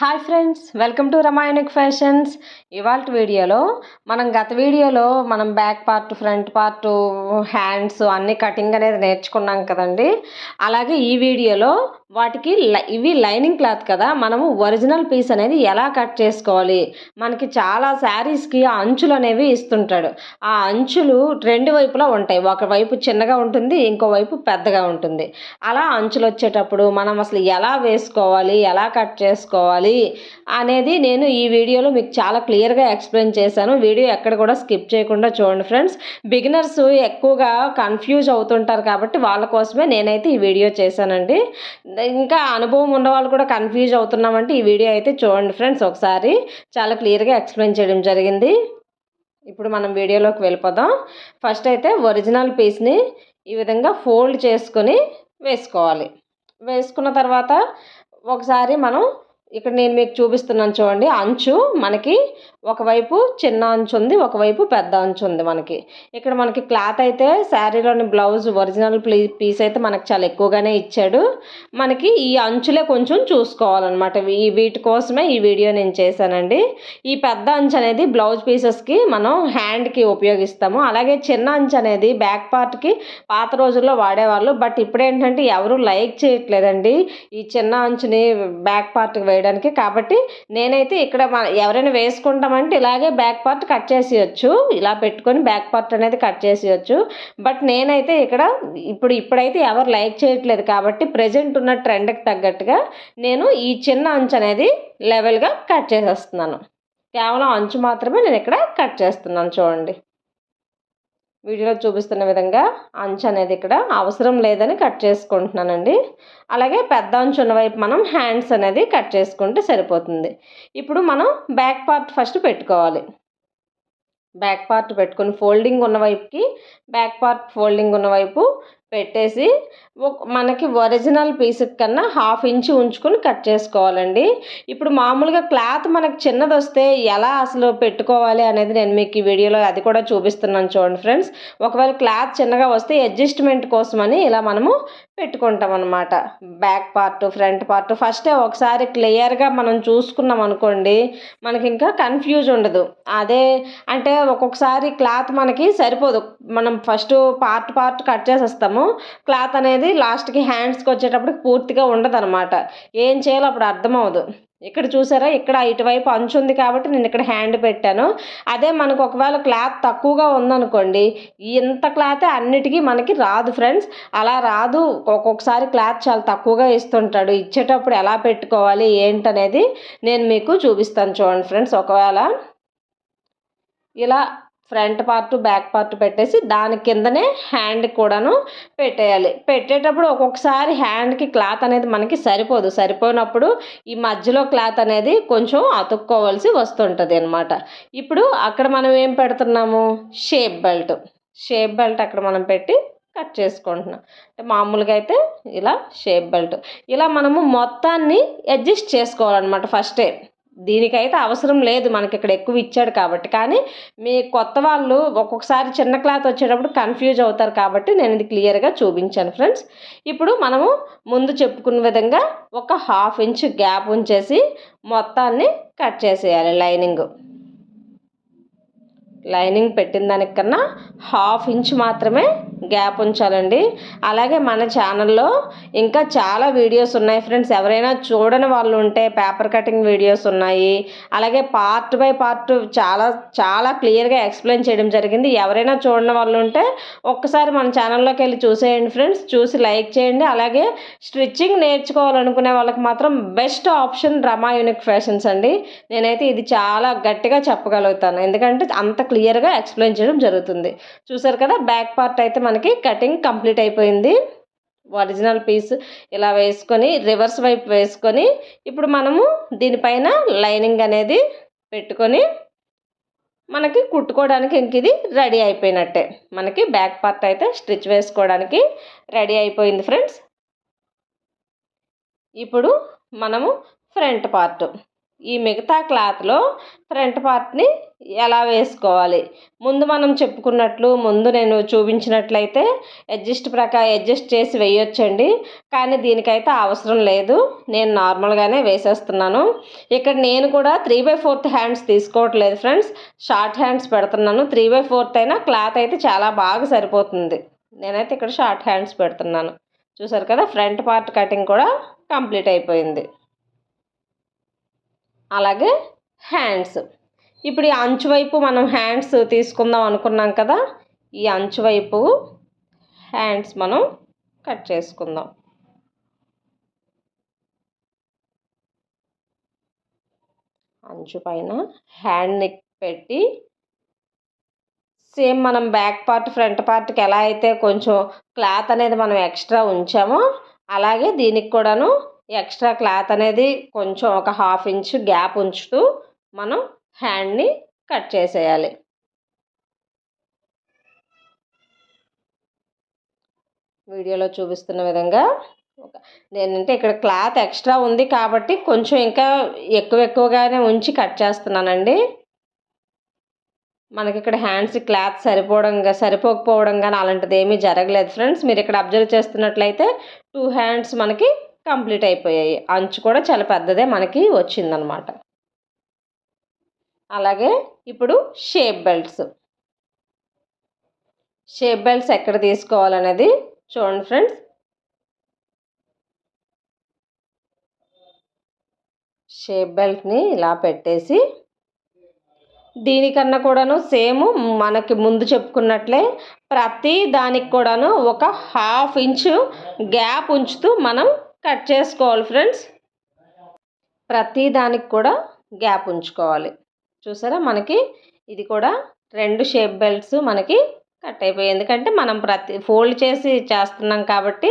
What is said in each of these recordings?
Hi friends welcome to Ramayanik fashions ఇవాళ వీడియోలో మనం గత వీడియోలో మనం back part front part hands అన్ని కటింగ్ అనేది నేర్చుకున్నాం కదండి. అలాగే ఈ వీడియోలో వాటికి ఇవి లైనింగ్ క్లాత్ కదా మనము ఒరిజినల్ పీస్ అనేది ఎలా కట్ చేసుకోవాలి? మనకి చాలా శారీస్కి అంచులు అనేవి ఇస్తుంటాడు. ఆ అంచులు రెండు వైపులా ఉంటాయి. ఒకవైపు చిన్నగా ఉంటుంది ఇంకోవైపు పెద్దగా ఉంటుంది. అలా అంచులు వచ్చేటప్పుడు మనం అసలు ఎలా వేసుకోవాలి? ఎలా కట్ చేసుకోవాలి? అనేది నేను ఈ వీడియోలో మీకు చాలా క్లియర్గా ఎక్స్ప్లెయిన్ చేశాను. వీడియో ఎక్కడ కూడా స్కిప్ చేయకుండా చూడండి ఫ్రెండ్స్. బిగినర్స్ ఎక్కువగా కన్ఫ్యూజ్ అవుతుంటారు కాబట్టి వాళ్ళ కోసమే నేనైతే ఈ వీడియో చేశానండి. ఇంకా అనుభవం ఉన్న వాళ్ళు కూడా కన్ఫ్యూజ్ అవుతున్నామంటే ఈ వీడియో అయితే చూడండి ఫ్రెండ్స్ ఒకసారి. చాలా క్లియర్గా ఎక్స్ప్లెయిన్ చేయడం జరిగింది. ఇప్పుడు మనం వీడియోలోకి వెళ్ళిపోదాం. ఫస్ట్ అయితే ఒరిజినల్ పీస్ని ఈ విధంగా ఫోల్డ్ చేసుకొని వేసుకోవాలి. వేసుకున్న తర్వాత ఒకసారి మనం ఇక్కడ నేను మీకు చూపిస్తున్నాను చూడండి అంచు మనకి ఒకవైపు చిన్న అంచు ఉంది ఒకవైపు పెద్ద అంచు ఉంది మనకి. ఇక్కడ మనకి క్లాత్ అయితే శారీలోని బ్లౌజ్ ఒరిజినల్ పీస్ అయితే మనకు చాలా ఎక్కువగానే ఇచ్చాడు. మనకి ఈ అంచులే కొంచెం చూసుకోవాలన్నమాట. ఈ వీటి కోసమే ఈ వీడియో నేను చేశానండి. ఈ పెద్ద అంచు అనేది బ్లౌజ్ పీసెస్కి మనం హ్యాండ్కి ఉపయోగిస్తాము. అలాగే చిన్న అంచు అనేది బ్యాక్ పార్ట్కి పాత రోజుల్లో వాడేవాళ్ళు. బట్ ఇప్పుడు ఏంటంటే ఎవరు లైక్ చేయట్లేదండి ఈ చిన్న అంచుని బ్యాక్ పార్ట్కి వేయడానికి. కాబట్టి నేనైతే ఇక్కడ ఎవరైనా వేసుకుంటామంటే ఇలాగే బ్యాక్ పార్ట్ కట్ చేసేయచ్చు. ఇలా పెట్టుకొని బ్యాక్ పార్ట్ అనేది కట్ చేసేయచ్చు. బట్ నేనైతే ఇక్కడ ఇప్పుడు ఇప్పుడైతే ఎవరు లైక్ చేయట్లేదు కాబట్టి ప్రజెంట్ ఉన్న ట్రెండ్కి తగ్గట్టుగా నేను ఈ చిన్న అంచు అనేది లెవెల్గా కట్ చేసేస్తున్నాను. కేవలం అంచు మాత్రమే నేను ఇక్కడ కట్ చేస్తున్నాను చూడండి. వీడియోలో చూపిస్తున్న విధంగా అంచు అనేది ఇక్కడ అవసరం లేదని కట్ చేసుకుంటున్నానండి. అలాగే పెద్ద అంచు ఉన్న వైపు మనం హ్యాండ్స్ అనేది కట్ చేసుకుంటే సరిపోతుంది. ఇప్పుడు మనం బ్యాక్ పార్ట్ ఫస్ట్ పెట్టుకోవాలి. బ్యాక్ పార్ట్ పెట్టుకొని ఫోల్డింగ్ ఉన్న వైపుకి బ్యాక్ పార్ట్ ఫోల్డింగ్ ఉన్న వైపు పెట్టేసి మనకి ఒరిజినల్ పీస్ కన్నా హాఫ్ ఇంచ్ ఉంచుకొని కట్ చేసుకోవాలండి. ఇప్పుడు మామూలుగా క్లాత్ మనకు చిన్నది వస్తే ఎలా అసలు పెట్టుకోవాలి అనేది నేను మీకు ఈ వీడియోలో అది కూడా చూపిస్తున్నాను చూడండి ఫ్రెండ్స్. ఒకవేళ క్లాత్ చిన్నగా వస్తే అడ్జస్ట్మెంట్ కోసమని ఇలా మనము పెట్టుకుంటాం అనమాట బ్యాక్ పార్ట్ ఫ్రంట్ పార్ట్ ఫస్టే ఒకసారి క్లియర్గా మనం చూసుకున్నాం అనుకోండి మనకి ఇంకా కన్ఫ్యూజ్ ఉండదు. అదే అంటే ఒక్కొక్కసారి క్లాత్ మనకి సరిపోదు. మనం ఫస్ట్ పార్ట్ పార్ట్ కట్ చేసేస్తాము. క్లాత్ అనేది లాస్ట్కి హ్యాండ్స్కి వచ్చేటప్పటికి పూర్తిగా ఉండదనమాట ఏం చేయాలో అప్పుడు అర్థమవుదు ఇక్కడ చూసారా? ఇక్కడ ఇటువైపు అంచు ఉంది కాబట్టి నేను ఇక్కడ హ్యాండ్ పెట్టాను. అదే మనకు ఒకవేళ క్లాత్ తక్కువగా ఉందనుకోండి ఇంత క్లాతే అన్నిటికీ మనకి రాదు ఫ్రెండ్స్. అలా రాదు. ఒక్కొక్కసారి క్లాత్ చాలా తక్కువగా ఇస్తుంటాడు. ఇచ్చేటప్పుడు ఎలా పెట్టుకోవాలి ఏంటనేది నేను మీకు చూపిస్తాను చూడండి ఫ్రెండ్స్. ఒకవేళ ఇలా ఫ్రంట్ పార్ట్ బ్యాక్ పార్ట్ పెట్టేసి దాని కిందనే హ్యాండ్ కూడాను పెట్టేయాలి. పెట్టేటప్పుడు ఒక్కొక్కసారి హ్యాండ్కి క్లాత్ అనేది మనకి సరిపోదు. సరిపోయినప్పుడు ఈ మధ్యలో క్లాత్ అనేది కొంచెం అతుక్కోవాల్సి వస్తుంటుంది అనమాట ఇప్పుడు అక్కడ మనం ఏం పెడుతున్నాము? Shape belt. షేప్ బెల్ట్ అక్కడ మనం పెట్టి కట్ చేసుకుంటున్నాం. అంటే మామూలుగా అయితే ఇలా షేప్ బెల్ట్. ఇలా మనము మొత్తాన్ని అడ్జస్ట్ చేసుకోవాలన్నమాట ఫస్టే. దీనికైతే అవసరం లేదు మనకి ఇక్కడ ఎక్కువ ఇచ్చాడు కాబట్టి. కానీ మీ కొత్త వాళ్ళు ఒక్కొక్కసారి చిన్న క్లాత్ వచ్చేటప్పుడు కన్ఫ్యూజ్ అవుతారు కాబట్టి నేను ఇది క్లియర్గా చూపించాను ఫ్రెండ్స్. ఇప్పుడు మనము ముందు చెప్పుకున్న విధంగా ఒక హాఫ్ ఇంచ్ గ్యాప్ ఉంచేసి మొత్తాన్ని కట్ చేసేయాలి లైనింగ్. లైనింగ్ పెట్టిన దానికన్నా హాఫ్ ఇంచ్ మాత్రమే గ్యాప్ ఉంచాలండి. అలాగే మన ఛానల్లో ఇంకా చాలా వీడియోస్ ఉన్నాయి ఫ్రెండ్స్. ఎవరైనా చూడని వాళ్ళు ఉంటే పేపర్ కటింగ్ వీడియోస్ ఉన్నాయి. అలాగే పార్ట్ బై పార్ట్ చాలా చాలా క్లియర్గా ఎక్స్ప్లెయిన్ చేయడం జరిగింది. ఎవరైనా చూడని వాళ్ళు ఉంటే ఒక్కసారి మన ఛానల్లోకి వెళ్ళి చూసేయండి ఫ్రెండ్స్. చూసి లైక్ చేయండి. అలాగే స్టిచ్చింగ్ నేర్చుకోవాలనుకునే వాళ్ళకి మాత్రం best option Rama unique fashions అండి. నేనైతే ఇది చాలా గట్టిగా చెప్పగలుగుతాను. ఎందుకంటే అంత క్లియర్గా ఎక్స్ప్లెయిన్ చేయడం జరుగుతుంది. చూసారు కదా? బ్యాక్ పార్ట్ అయితే మనకి కటింగ్ కంప్లీట్ అయిపోయింది. ఒరిజినల్ పీస్ ఇలా వేసుకొని రివర్స్ వైపు వేసుకొని ఇప్పుడు మనము దీనిపైన లైనింగ్ అనేది పెట్టుకొని మనకి కుట్టుకోవడానికి ఇంక ఇది రెడీ అయిపోయినట్టే. మనకి బ్యాక్ పార్ట్ అయితే స్టిచ్ వేసుకోవడానికి రెడీ అయిపోయింది ఫ్రెండ్స్ ఇప్పుడు మనము ఫ్రంట్ పార్ట్ ఈ మిగతా క్లాత్లో ఫ్రంట్ పార్ట్ని ఎలా వేసుకోవాలి? ముందు మనం చెప్పుకున్నట్లు ముందు నేను చూపించినట్లయితే అడ్జస్ట్ ప్రకారం అడ్జస్ట్ చేసి వేయొచ్చండి. కానీ దీనికైతే అవసరం లేదు. నేను నార్మల్గానే వేసేస్తున్నాను. ఇక్కడ నేను కూడా త్రీ బై ఫోర్త్ హ్యాండ్స్ తీసుకోవట్లేదు ఫ్రెండ్స్. షార్ట్ హ్యాండ్స్ పెడుతున్నాను. త్రీ బై ఫోర్త్ అయినా క్లాత్ అయితే చాలా బాగా సరిపోతుంది. నేనైతే ఇక్కడ షార్ట్ హ్యాండ్స్ పెడుతున్నాను. చూసారు కదా ఫ్రంట్ పార్ట్ కటింగ్ కూడా కంప్లీట్ అయిపోయింది. అలాగే హ్యాండ్స్. ఇప్పుడు ఈ అంచు వైపు మనం హ్యాండ్స్ తీసుకుందాం అనుకున్నాం కదా ఈ అంచు వైపు హ్యాండ్స్ మనం కట్ చేసుకుందాం. అంచు పైన హ్యాండ్ని పెట్టి సేమ్ మనం బ్యాక్ పార్ట్ ఫ్రంట్ పార్ట్కి ఎలా అయితే కొంచెం క్లాత్ అనేది మనం ఎక్స్ట్రా ఉంచామో అలాగే దీనికి కూడాను ఎక్స్ట్రా క్లాత్ అనేది కొంచెం ఒక హాఫ్ ఇంచ్ గ్యాప్ ఉంచుతూ మనం హ్యాండ్ని కట్ చేసేయాలి. వీడియోలో చూపిస్తున్న విధంగా నేనంటే ఇక్కడ క్లాత్ ఎక్స్ట్రా ఉంది కాబట్టి కొంచెం ఇంకా ఎక్కువ ఎక్కువగానే ఉంచి కట్ చేస్తున్నానండి. మనకి ఇక్కడ హ్యాండ్స్ క్లాత్ సరిపోవడం సరిపోకపోవడం కానీ అలాంటిది ఏమీ జరగలేదు ఫ్రెండ్స్. మీరు ఇక్కడ అబ్జర్వ్ చేస్తున్నట్లయితే టూ హ్యాండ్స్ మనకి కంప్లీట్ అయిపోయాయి. అంచు కూడా చాలా పెద్దదే మనకి వచ్చిందనమాట. అలాగే ఇప్పుడు షేప్ బెల్ట్స్. షేప్ బెల్ట్స్ ఎక్కడ తీసుకోవాలనేది చూడండి ఫ్రెండ్స్. షేప్ బెల్ట్ని ఇలా పెట్టేసి దీనికన్నా కూడాను సేమ్ మనకి ముందు చెప్పుకున్నట్లే ప్రతి దానికి కూడాను ఒక హాఫ్ ఇంచు గ్యాప్ ఉంచుతూ మనం కట్ చేసుకోవాలి ఫ్రెండ్స్. ప్రతి దానికి కూడా గ్యాప్ ఉంచుకోవాలి. చూసారా? మనకి ఇది కూడా రెండు షేప్ బెల్ట్స్ మనకి కట్ అయిపోయాయి. ఎందుకంటే మనం ప్రతి ఫోల్డ్ చేసి చేస్తున్నాం కాబట్టి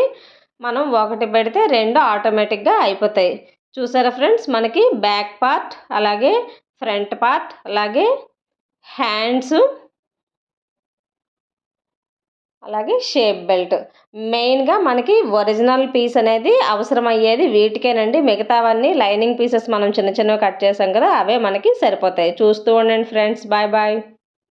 మనం ఒకటి పెడితే రెండు ఆటోమేటిక్గా అయిపోతాయి. చూసారా ఫ్రెండ్స్? మనకి బ్యాక్ పార్ట్ అలాగే ఫ్రంట్ పార్ట్ అలాగే హ్యాండ్స్ అలాగే షేప్ బెల్ట్. మెయిన్గా మనకి ఒరిజినల్ పీస్ అనేది అవసరమయ్యేది వీటికేనండి. మిగతావన్నీ లైనింగ్ పీసెస్ మనం చిన్న చిన్నవి కట్ చేసాం కదా అవే మనకి సరిపోతాయి. చూస్తూ ఉండండి ఫ్రెండ్స్. Bye bye.